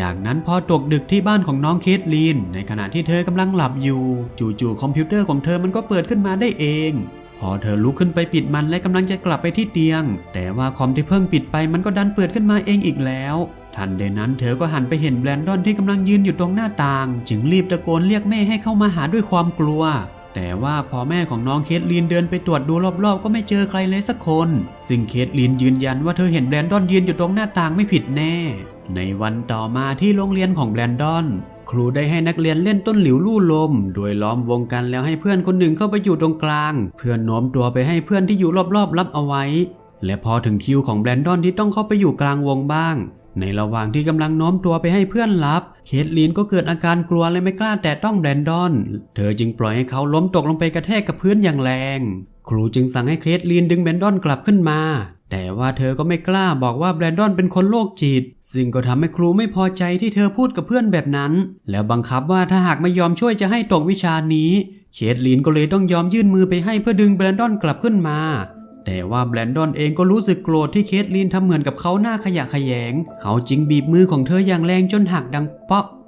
จากนั้นพอตกดึกที่บ้านของน้องเคทลีน ในขณะที่เธอกำลังหลับอยู่ จู่ๆคอมพิวเตอร์ของเธอมันก็เปิดขึ้นมาได้เอง พอเธอลุกขึ้นไปปิดมันและกำลังจะกลับไปที่เตียง แต่ว่าคอมที่เพิ่งปิดไปมันก็ดันเปิดขึ้นมาเองอีกแล้วทันใดนั้นเธอก็หันไปเห็นแบรนดอนที่กำลังยืนอยู่ตรงหน้าต่าง จึงรีบตะโกนเรียกแม่ให้เข้ามาหาด้วยความกลัว แต่ว่าพอแม่ของน้องเคทลีนเดินไปตรวจดูรอบๆ ก็ไม่เจอใครเลยสักคน ซึ่งเคทลีนยืนยันว่าเธอเห็นแบรนดอนยืนอยู่ตรงหน้าต่างไม่ผิดแน่ ในวันต่อมาที่โรงเรียนของแบรนดอน ครูได้ให้นักเรียนเล่นต้นหลิวลู่ลม โดยล้อมวงกันแล้วให้เพื่อนคนหนึ่งเข้าไปอยู่ตรงกลาง เพื่อนโน้มตัวไปให้เพื่อนที่อยู่รอบๆรับเอาไว้ และพอถึงคิวของแบรนดอนที่ต้องเข้าไปอยู่กลางวงบ้าง ในระหว่างที่กำลังโน้มตัวไปให้เพื่อนรับ เคทลีนก็เกิดอาการกลัวและไม่กล้าแตะต้องแบรนดอน เธอจึงปล่อยให้เขาล้มตกลงไปกระแทกกับพื้นอย่างแรง ครูจึงสั่งให้เคทลีนดึงแบรนดอนกลับขึ้นมา แต่ว่าเธอก็ไม่กล้าบอกว่าแบรนดอนเป็นคนโรคจิต ซึ่งก็ทำให้ครูไม่พอใจที่เธอพูดกับเพื่อนแบบนั้น แล้วบังคับว่าถ้าหากไม่ยอมช่วยจะให้ตกวิชานี้ เคทลีนก็เลยต้องยอมยื่นมือไปให้เพื่อดึงแบรนดอนกลับขึ้นมา แต่ว่าแบรนดอนเองก็รู้สึกโกรธที่เคทลีนทำเหมือนกับเขาหน้าขยะขยง เขาจึงบีบมือของเธออย่างแรงจนหักดังเปาะ